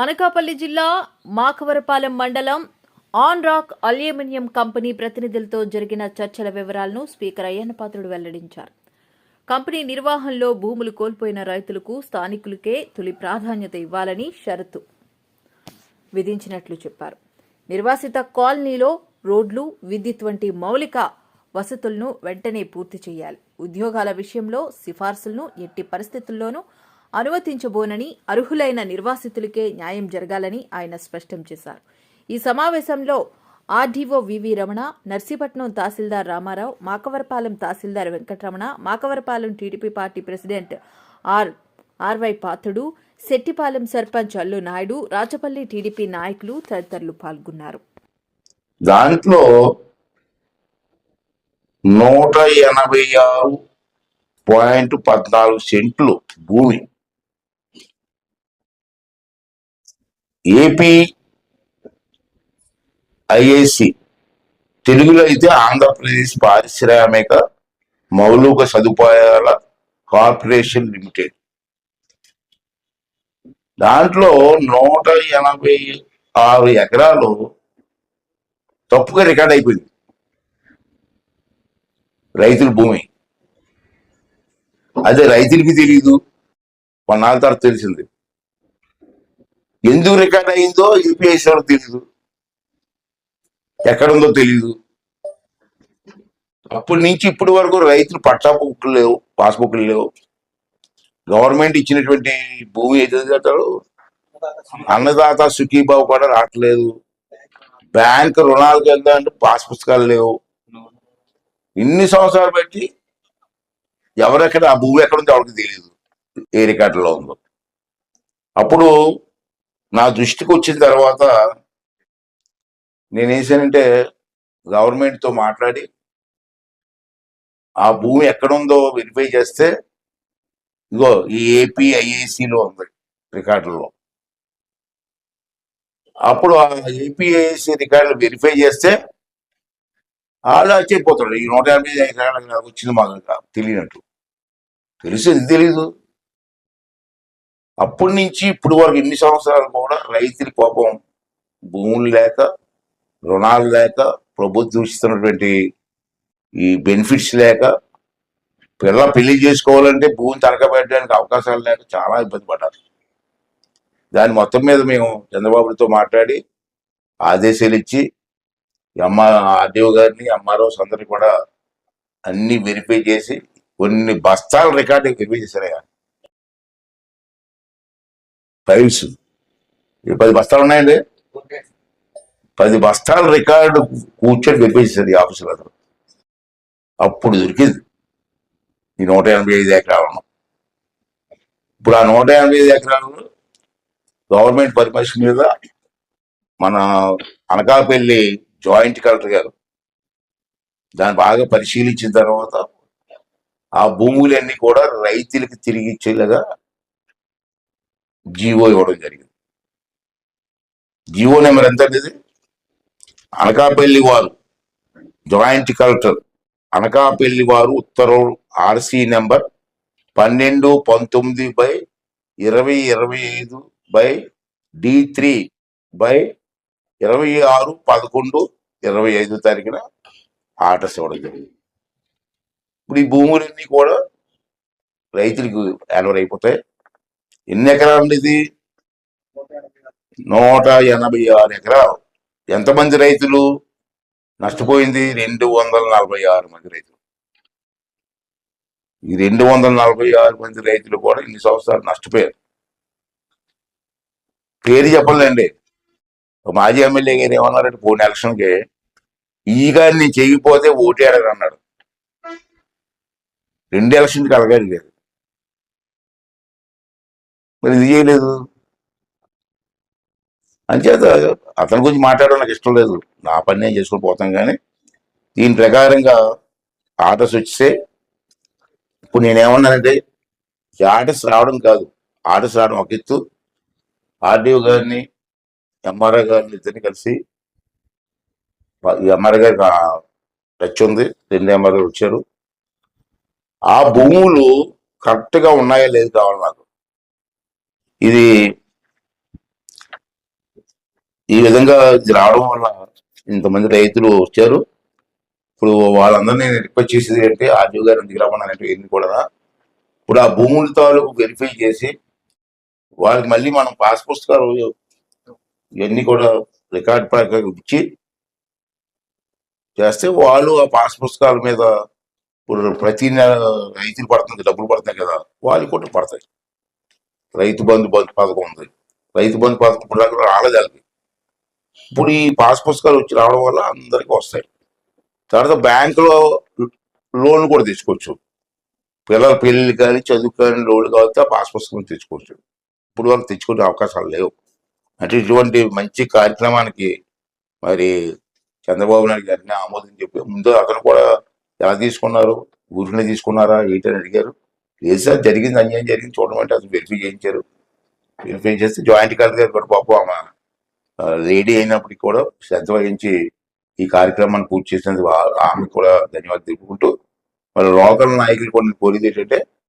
అనకాపల్లి జిల్లా మాకవరపాలెం మండలం on rock aluminium company ప్రతినిధులతో జరిగిన చర్చల వివరాలను స్పీకర్ అయ్యన్న పాత్రుడు వెల్లడించారు. కంపెనీ నిర్వహణలో భూములు కోల్పోయిన రైతులకు స్థానికులకే తొలి ప్రాధాన్యత ఇవ్వాలని షరతు విధించినట్లు చెప్పారు. నిర్వాసిత కాలనీలో రోడ్లు విద్యుత్ వంటి మౌలిక వసతులను వెంటనే పూర్తి చేయాలి. ఉద్యోగాల విషయంలో సిఫార్సులను ఎట్టి పరిస్థితుల్లోనూ అనుమతించబోనని అర్హులైన నిర్వాసితులకే న్యాయం జరగాలని ఆయన స్పష్టం చేశారు. ఈ సమావేశంలో ఆర్డీఓ వివి రమణ నర్సీపట్నం తహసీల్దార్ రామారావు మాకవరపాలెం తహసీల్దార్ Venkataramana Makavarapalem TDP party president R RY Patrudu Settipalem sarpanch Allu Naidu Rachapalli TDP నాయకులు తదితరులు పాల్గొన్నారు. దాంట్లో నూట ఎనభై ఆరు పాయింట్ పద్నాలుగు సెంట్లు భూమి ఏపీ ఐఏసి తెలుగులో అయితే ఆంధ్రప్రదేశ్ పారిశ్రామిక మౌలిక సదుపాయాల కార్పొరేషన్ లిమిటెడ్. దాంట్లో నూట ఎనభై ఆరు ఎకరాలు తప్పుగా రికార్డ్ అయిపోయింది. రైతుల భూమి. అదే రైతులకి తెలియదు కొన్నాళ్ళ తర్వాత తెలిసింది. ఎందుకు రికార్డ్ అయిందో యూపీఐ వాళ్ళకి తెలియదు ఎక్కడుందో తెలియదు అప్పటి నుంచి ఇప్పటి వరకు రైతులు పట్టా బుక్లు లేవు పాస్బుక్లు లేవు. గవర్నమెంట్ ఇచ్చినటువంటి భూమి ఏదైతే కట్టారో అన్నదాత సుఖీబాబు కూడా రావట్లేదు. బ్యాంక్ రుణాలకు వెళ్దామంటే పాస్ పుస్తకాలు లేవు. ఇన్ని సంవత్సరాలు బట్టి ఎవరెక్కడ ఆ భూమి ఎక్కడ ఉందో ఎవరికి తెలియదు ఏ రికార్డులో ఉందో. అప్పుడు నా దృష్టికి వచ్చిన తర్వాత నేను వేసానంటే గవర్నమెంట్తో మాట్లాడి ఆ భూమి ఎక్కడుందో వెరిఫై చేస్తే ఇగో ఈ ఏపీ ఐఏసీలో ఉంది రికార్డుల్లో. అప్పుడు ఆ ఏపీఐసి రికార్డులు వెరిఫై చేస్తే వాళ్ళు చెప్పిపోతాడు ఈ నూట యాభై ఎకరాలకు నాకు వచ్చింది మాకు ఇంకా తెలియనట్టు. తెలుసు ఇది తెలీదు. అప్పటి నుంచి ఇప్పుడు వరకు ఇన్ని సంవత్సరాలు కూడా రైతుల పాపం భూములు లేక రుణాలు లేక ప్రభుత్వం ఇస్తున్నటువంటి ఈ బెనిఫిట్స్ లేక పిల్ల పెళ్ళి చేసుకోవాలంటే భూమిని తరగబెట్టడానికి అవకాశాలు లేక చాలా ఇబ్బంది పడ్డారు. దాని మొత్తం మీద మేము చంద్రబాబుతో మాట్లాడి ఆదేశాలు ఇచ్చి అమ్మ ఆర్డీఓ గారిని ఎంఆర్ఓస్ అందరినీ కూడా అన్ని వెరిఫై చేసి కొన్ని బస్తాల రికార్డు వెరిఫై చేశారయ్యా. ఫైల్స్ ఈ పది బస్తాలు ఉన్నాయండి. పది బస్తాల రికార్డు కూర్చొని ఈ ఆఫీసులో అందరూ. అప్పుడు దొరికింది. ఈ నూట ఎనభై ఐదు ఎకరాలను. ఇప్పుడు ఆ నూట ఎనభై ఐదు ఎకరాలను గవర్నమెంట్ పర్మిషన్ మీద మన అనకాపల్లి జాయింట్ కలెక్టర్ గారు దాన్ని బాగా పరిశీలించిన తర్వాత ఆ భూములన్నీ కూడా రైతులకు తిరిగి ఇచ్చేలాగా జీవో ఇవ్వడం జరిగింది. జీవో నెంబర్ ఎంత ఇది? అనకాపల్లి వారు జాయింట్ కలెక్టర్. అనకాపల్లి వారు ఉత్తర్వు ఆర్సీ నెంబర్ పన్నెండు పంతొమ్మిది బై ఇరవై ఇరవై ఐదు బై డి త్రీ బై ఇరవై ఆరు పదకొండు ఇరవై ఐదు తారీఖున ఆర్డర్స్ ఇవ్వడం జరిగింది. ఇప్పుడు ఈ భూములన్నీ కూడా రైతులకు యాన్వర్ అయిపోతాయి. ఎన్ని ఎకరాలు ఇది? నూట ఎనభై ఆరు ఎకరాలు. ఎంతమంది రైతులు? నష్టపోయింది రెండు వందల నలభై ఆరు మంది రైతులు. ఈ రెండు వందల నలభై ఆరు మంది రైతులు కూడా ఇన్ని సంవత్సరాలు నష్టపోయారు. పేరు చెప్పలేండి. మాజీ ఎమ్మెల్యే గారు ఏమన్నారంటే పోయిన ఎలక్షన్కి ఈ గారిని నేను చేయకపోతే ఓటేడని అన్నాడు. రెండు ఎలక్షన్కి అలగాడు లేదు మరి ఇది చేయలేదు. అంచేత అతని గురించి మాట్లాడడం నాకు ఇష్టం లేదు. నా పని నేను చేసుకొని పోతాం కానీ దీని ప్రకారంగా ఆర్డర్స్ వచ్చేస్తే ఇప్పుడు నేనేమన్నానంటే ఆర్డర్స్ రావడం కాదు. ఆర్డర్స్ రావడం ఒక ఎత్తు. ఆర్డీఓ గారిని ఎంఆర్ఓ గారిని ఇద్దరిని కలిసి ఎంఆర్ఓ గారికి టచ్ ఉంది. రెండు ఎంఆర్ఓ వచ్చారు. ఆ భూములు కరెక్ట్గా ఉన్నాయా లేదు కావాలి నాకు ఇది ఈ విధంగా ఇది రావడం వల్ల ఇంతమంది రైతులు వచ్చారు. ఇప్పుడు వాళ్ళందరినీ నేను రిక్వెస్ట్ చేసేది అంటే ఆర్జీవ్ గారు ఎందుకు రమ్మన్నారంటే ఏంటి కూడా. ఇప్పుడు ఆ భూముల తాలూకు వెరిఫై చేసి వాళ్ళకి మళ్ళీ మనం పాస్ పుస్తకాలు ఇవన్నీ కూడా రికార్డ్ ప్రకారం ఇచ్చి చేస్తే వాళ్ళు ఆ పాస్ పుస్తకాల మీద ఇప్పుడు ప్రతి నెల రైతులు పడుతుంది డబ్బులు పడుతున్నాయి కదా వాళ్ళు కూడా పడతాయి. రైతు బంధు బంధు పథకం ఉంది. రైతు బంధు పథకం ఇప్పుడు దాకా రాలేదు వాళ్ళకి ఇప్పుడు ఈ పాస్ పుస్తకాలు వచ్చి రావడం వల్ల అందరికీ వస్తాయి. తర్వాత బ్యాంకులో లోన్ కూడా తీసుకోవచ్చు పిల్లల పెళ్ళి కానీ చదువు కానీ లోన్ కావాలంటే ఆ పాస్ పుస్తకం తెచ్చుకోవచ్చు. ఇప్పుడు వరకు తెచ్చుకునే అవకాశాలు లేవు. అంటే ఇటువంటి మంచి కార్యక్రమానికి మరి చంద్రబాబు నాయుడు గారిని ఆమోదం చెప్పి ముందు అతను కూడా ఎలా తీసుకున్నారు? ఊరిని తీసుకున్నారా? ఏంటని అడిగారు. లేదు సార్ జరిగింది అన్యాయం జరిగింది చూడమంటే అసలు వెరిఫై చేయించారు. వెరిఫై చేస్తే జాయింట్ కలెక్టర్ గారు కూడా పాపం ఆమె. లేడీ అయినప్పటికీ కూడా శ్రద్ధ వహించి ఈ కార్యక్రమాన్ని పూర్తి చేసినందుకు ఆ- ఆమెకు కూడా ధన్యవాదాలు తెలుపుకుంటూ మరి లోకల్ నాయకులు కొన్ని కోరేది ఏంటంటే